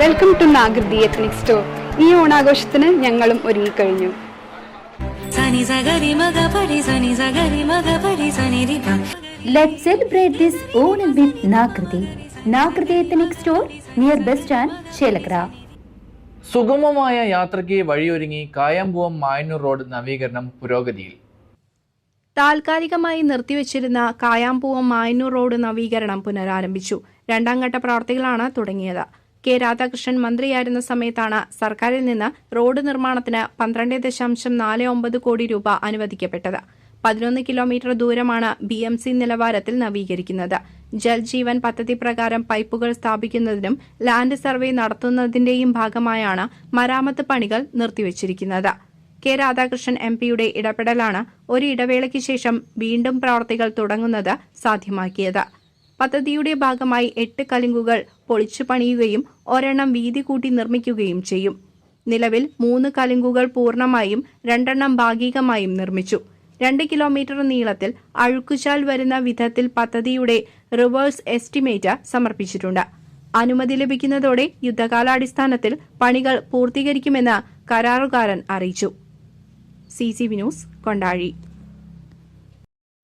Welcome to Nagriti ethnic store ഈ ഓണാഘോഷത്തിന് ഞങ്ങളും ഒരുങ്ങിക്കഴിഞ്ഞു. സനി സഗരി മഗ പരി സനി സഗരി മഗ പരി സനി രി പ Let's celebrate this Onam with Nakriti. Nakriti Ethnic Store near bus stand, Chelakra. സുഗമമായ യാത്രയ്ക്ക് വഴിയൊരുങ്ങി കായംപുവം മായന്നൂർ റോഡ് നവീകരണം പുരോഗതിയിൽ. താൽക്കാലികമായി നിർത്തിവച്ചിരുന്ന കായാമ്പൂവം മായന്നൂർ റോഡ് നവീകരണം പുനരാരംഭിച്ചു. രണ്ടാം ഘട്ട പ്രവർത്തികളാണ് തുടങ്ങിയത്. കെ രാധാകൃഷ്ണൻ മന്ത്രിയായിരുന്ന സമയത്താണ് സർക്കാരിൽ നിന്ന് റോഡ് നിർമ്മാണത്തിന് പന്ത്രണ്ട് ദശാംശം നാല് ഒമ്പത് കോടി രൂപ അനുവദിക്കപ്പെട്ടത്. പതിനൊന്ന് കിലോമീറ്റർ ദൂരമാണ് ബി എം സി നിലവാരത്തിൽ നവീകരിക്കുന്നത്. ജൽജീവൻ പദ്ധതി പ്രകാരം പൈപ്പുകൾ സ്ഥാപിക്കുന്നതിനും ലാൻഡ് സർവേ നടത്തുന്നതിന്റെയും ഭാഗമായാണ് മരാമത്ത് പണികൾ നിർത്തിവച്ചിരിക്കുന്നത്. കെ രാധാകൃഷ്ണൻ എം പിയുടെ ഇടപെടലാണ് ഒരു ഇടവേളയ്ക്ക് ശേഷം വീണ്ടും പ്രവർത്തികൾ തുടങ്ങുന്നത് സാധ്യമാക്കിയത്. പദ്ധതിയുടെ ഭാഗമായി എട്ട് കലിങ്കുകൾ പൊളിച്ചു പണിയുകയും ഒരെണ്ണം വീതി കൂട്ടി നിർമ്മിക്കുകയും ചെയ്യും. നിലവിൽ മൂന്ന് കലിങ്കുകൾ പൂർണമായും രണ്ടെണ്ണം ഭാഗികമായും നിർമ്മിച്ചു. രണ്ട് കിലോമീറ്റർ നീളത്തിൽ അഴുക്കുചാൽ വരുന്ന വിധത്തിൽ പദ്ധതിയുടെ റിവേഴ്സ് എസ്റ്റിമേറ്റ് സമർപ്പിച്ചിട്ടുണ്ട്. അനുമതി ലഭിക്കുന്നതോടെ യുദ്ധകാലാടിസ്ഥാനത്തിൽ പണികൾ പൂർത്തീകരിക്കുമെന്ന് കരാറുകാരൻ അറിയിച്ചു. C C V news Kondazhy.